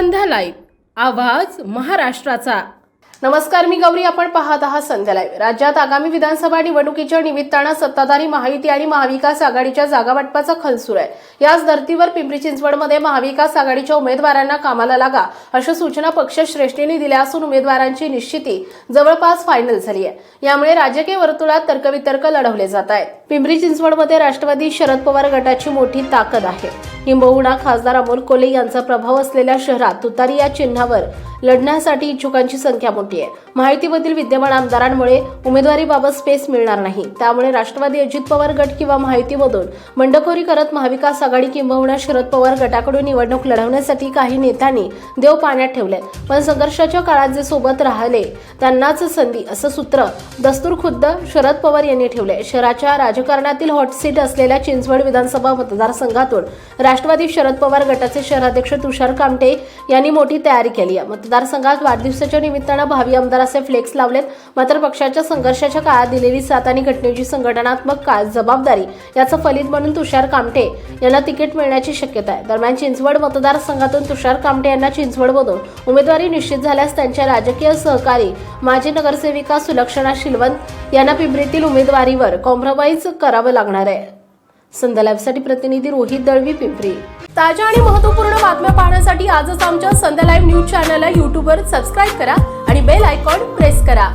संध्या live आवाज महाराष्ट्राचा. नमस्कार मी गौरी. आपण पाहत आहात संध्या लाईव्ह राज्यात आगामी विधानसभा निवडणुकीच्या निमित्तानं सत्ताधारी महायुती आणि महाविकास आघाडीच्या जागा वाटपाचा खल सुरू आहे. याच धर्तीवर पिंपरी चिंचवडमध्ये महाविकास आघाडीच्या उमेदवारांना कामाला लागा अशा सूचना पक्षश्रेष्ठींनी दिल्या असून उमेदवारांची निश्चिती जवळपास फायनल झाली आहे. यामुळे राजकीय वर्तुळात तर्कवितर्क लढवले जात आहेत. पिंपरी चिंचवडमध्ये राष्ट्रवादी शरद पवार गटाची मोठी ताकद आहे. किंबहुना खासदार अमोल कोले यांचा प्रभाव असलेल्या शहरात तुतारी या चिन्हावर लढण्यासाठी इच्छुकांची संख्या मोठी आहे. माहितीमधील विद्यमान आमदारांमुळे उमेदवारीबाबत स्पेस मिळणार नाही. त्यामुळे राष्ट्रवादी अजित पवार गट किंवा माहितीमधून बंडखोरी करत महाविकास आघाडी किंबहुना शरद पवार गटाकडून निवडणूक लढवण्यासाठी काही नेत्यांनी देव पाण्यात ठेवले पण संघर्षाच्या काळात जे सोबत राहिले त्यांनाच संधी असं सूत्र दस्तूर खुद्द शरद पवार यांनी ठेवले शहराच्या राजकारणातील हॉट सीट असलेल्या चिंचवड विधानसभा मतदारसंघातून राष्ट्रवादी शरद पवार गटाचे शहराध्यक्ष तुषार कामटे यांनी मोठी तयारी केली आहे. मतदारसंघात वाढदिवसाच्या निमित्तानं भावी आमदार असे फ्लेक्स लावलेत. मात्र पक्षाच्या संघर्षाच्या काळात दिलेली साथ आणि घटनेची संघटनात्मक काळ जबाबदारी याचं फलित म्हणून तुषार कामटे यांना तिकीट मिळण्याची शक्यता आहे. दरम्यान चिंचवड मतदारसंघातून तुषार कामटे यांना चिंचवडमधून उमेदवारी निश्चित झाल्यास त्यांच्या राजकीय सहकारी माजी नगरसेविका सुलक्षणा शिलवंत यांना पिंपरीतील उमेदवारीवर कॉम्प्रोमाइज करावं लागणार आहे. संध्या लाईव्हसाठी प्रतिनिधी रोहित दळवी पिंपरी. ताज्या आणि महत्त्वपूर्ण बातम्या पाहण्यासाठी आजच आमच्या संध्या लाईव्ह न्यूज चॅनलला यूट्यूबवर सबस्क्राईब करा आणि बेल आयकॉन प्रेस करा.